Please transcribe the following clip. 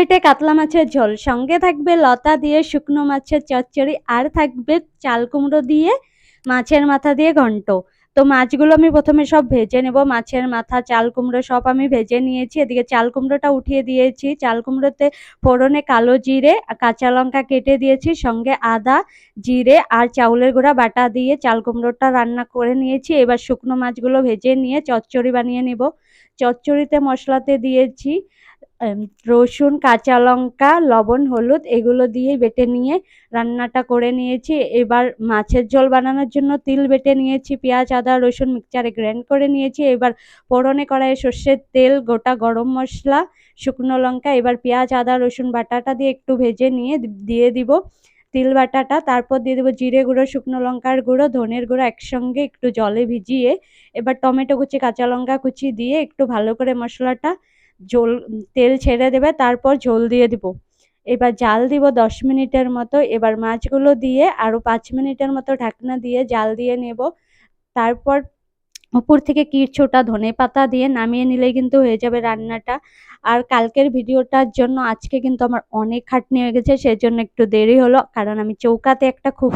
বেটে কাতলা মাছের ঝোল। সঙ্গে থাকবে লতা দিয়ে শুকনো মাছের চচ্চড়ি আর থাকবে চাল কুমড়ো দিয়ে মাছের মাথা দিয়ে ঘন্ট। তো মাছগুলো আমি প্রথমে সব ভেজে নেব। মাছের মাথা, চাল কুমড়ো সব আমি ভেজে নিয়েছি। এদিকে চাল কুমড়োটা উঠিয়ে দিয়েছি। চাল কুমড়োতে ফোড়নে কালো জিরে, কাঁচা লঙ্কা কেটে দিয়েছি। সঙ্গে আদা, জিরে আর চাউলের গুঁড়া বাটা দিয়ে চাল কুমড়োটা রান্না করে নিয়েছি। এবার শুকনো মাছগুলো ভেজে নিয়ে চচ্চড়ি বানিয়ে নেব। চচ্চড়িতে মশলাতে দিয়েছি রসুন, কাঁচা লঙ্কা, লবণ, হলুদ এগুলো দিয়ে বেটে নিয়ে রান্নাটা করে নিয়েছি। এবার মাছের ঝোল বানানোর জন্য তিল বেটে নিয়েছি, পেঁয়াজ, আদা, রসুন মিক্সচারে গ্র্যান্ড করে নিয়েছি। এবার ফোড়নে কড়াইয়ে সর্ষের তেল, গোটা গরম মশলা, শুকনো লঙ্কা, এবার পেঁয়াজ, আদা, রসুন বাটাটা দিয়ে একটু ভেজে নিয়ে দিয়ে দিব তিল বাটাটা। তারপর দিয়ে দেবো জিরে গুঁড়ো, শুকনো লঙ্কার গুঁড়ো, ধনের গুঁড়ো একসঙ্গে একটু জলে ভিজিয়ে। এবার টমেটো কুচি, কাঁচা লঙ্কা কুচি দিয়ে একটু ভালো করে মশলাটা ঝোল তেল ছেড়ে দেবে, তারপর ঝোল দিয়ে দিব। এবার জাল দিব দশ মিনিটের মতো। এবার মাছগুলো দিয়ে আরও পাঁচ মিনিটের মতো ঢাকনা দিয়ে জাল দিয়ে নেব। তারপর উপর থেকে কিছুটা ধনে পাতা দিয়ে নামিয়ে নিলেই কিন্তু হয়ে যাবে রান্নাটা। আর কালকের ভিডিওটার জন্য আজকে কিন্তু আমার অনেক খাটনি হয়ে গেছে, সেজন্য একটু দেরি হলো, কারণ আমি চৌকাতে একটা খুব